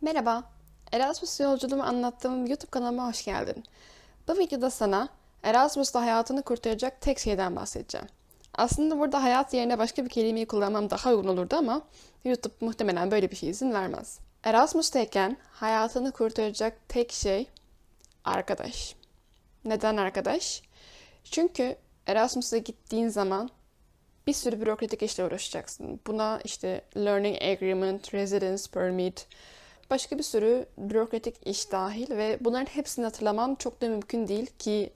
Merhaba, Erasmus yolculuğumu anlattığım YouTube kanalıma hoş geldin. Bu videoda sana Erasmus'ta hayatını kurtaracak tek şeyden bahsedeceğim. Aslında burada hayat yerine başka bir kelimeyi kullanmam daha uygun olurdu ama YouTube muhtemelen böyle bir şey izin vermez. Erasmus'tayken hayatını kurtaracak tek şey arkadaş. Neden arkadaş? Çünkü Erasmus'a gittiğin zaman bir sürü bürokratik işle uğraşacaksın. Buna işte learning agreement, residence permit, başka bir sürü bürokratik iş dahil ve bunların hepsini hatırlamam çok da mümkün değil ki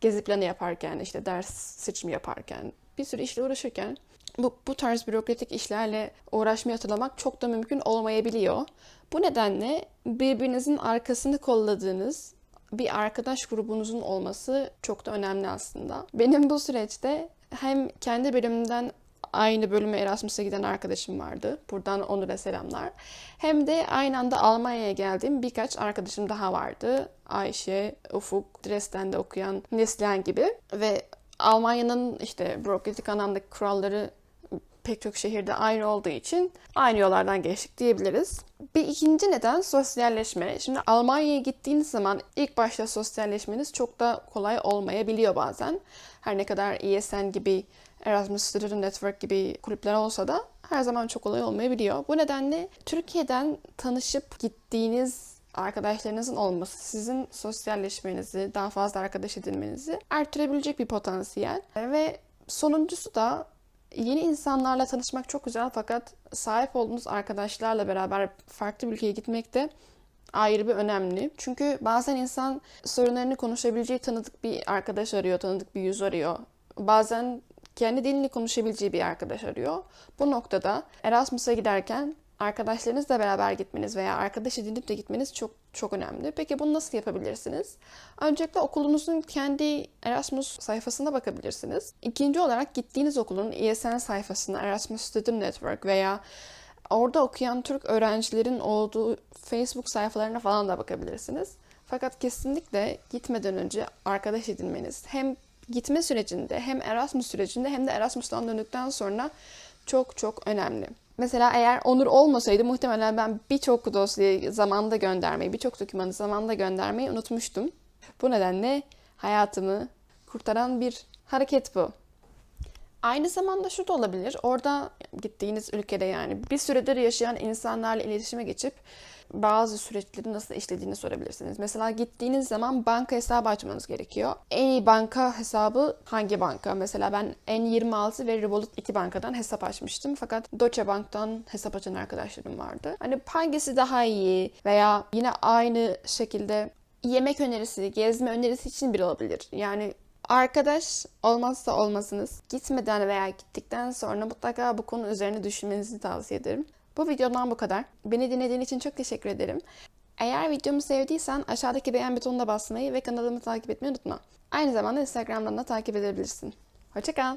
gezi planı yaparken, işte ders seçimi yaparken, bir sürü işle uğraşırken bu, bu tarz bürokratik işlerle uğraşmayı hatırlamak çok da mümkün olmayabiliyor. Bu nedenle birbirinizin arkasını kolladığınız bir arkadaş grubunuzun olması çok da önemli aslında. Benim bu süreçte hem kendi bölümümden aynı bölüme Erasmus'a giden arkadaşım vardı. Buradan Onur'a selamlar. Hem de aynı anda Almanya'ya geldiğim birkaç arkadaşım daha vardı. Ayşe, Ufuk, Dresden'de okuyan Neslihan gibi. Ve Almanya'nın işte bürokratik anlamdaki kuralları pek çok şehirde aynı olduğu için aynı yollardan geçtik diyebiliriz. Bir ikinci neden sosyalleşme. Şimdi Almanya'ya gittiğiniz zaman ilk başta sosyalleşmeniz çok da kolay olmayabiliyor bazen. Her ne kadar ESN gibi Erasmus Student Network gibi kulüpler olsa da her zaman çok kolay olmayabiliyor. Bu nedenle Türkiye'den tanışıp gittiğiniz arkadaşlarınızın olması sizin sosyalleşmenizi, daha fazla arkadaş edinmenizi artırabilecek bir potansiyel. Ve sonuncusu da yeni insanlarla tanışmak çok güzel fakat sahip olduğunuz arkadaşlarla beraber farklı bir ülkeye gitmek de ayrı bir önemli. Çünkü bazen insan sorunlarını konuşabileceği tanıdık bir arkadaş arıyor, tanıdık bir yüz arıyor. Bazen kendi dilini konuşabileceği bir arkadaş arıyor. Bu noktada Erasmus'a giderken arkadaşlarınızla beraber gitmeniz veya arkadaş edinip de gitmeniz çok çok önemli. Peki bunu nasıl yapabilirsiniz? Öncelikle okulunuzun kendi Erasmus sayfasına bakabilirsiniz. İkinci olarak gittiğiniz okulun ESN sayfasına Erasmus Student Network veya orada okuyan Türk öğrencilerin olduğu Facebook sayfalarına falan da bakabilirsiniz. Fakat kesinlikle gitmeden önce arkadaş edinmeniz hem gitme sürecinde hem Erasmus sürecinde hem de Erasmus'tan döndükten sonra çok çok önemli. Mesela eğer Onur olmasaydı muhtemelen ben birçok dosyayı zamanda göndermeyi, birçok dokümanı zamanda göndermeyi unutmuştum. Bu nedenle hayatımı kurtaran bir hareket bu. Aynı zamanda şu da olabilir. Orada gittiğiniz ülkede yani bir süredir yaşayan insanlarla iletişime geçip bazı süreçleri nasıl işlediğini sorabilirsiniz. Mesela gittiğiniz zaman banka hesabı açmanız gerekiyor. En iyi banka hesabı hangi banka? Mesela ben N26 ve Revolut iki bankadan hesap açmıştım. Fakat Deutsche Bank'tan hesap açan arkadaşlarım vardı. Hani hangisi daha iyi veya yine aynı şekilde yemek önerisi, gezme önerisi için biri olabilir. Yani Arkadaş olmazsa olmazınız. Gitmeden veya gittikten sonra mutlaka bu konu üzerine düşünmenizi tavsiye ederim. Bu videodan bu kadar. Beni dinlediğin için çok teşekkür ederim. Eğer videomu sevdiysen aşağıdaki beğen butonuna basmayı ve kanalımı takip etmeyi unutma. Aynı zamanda Instagram'dan da takip edebilirsin. Hoşçakal.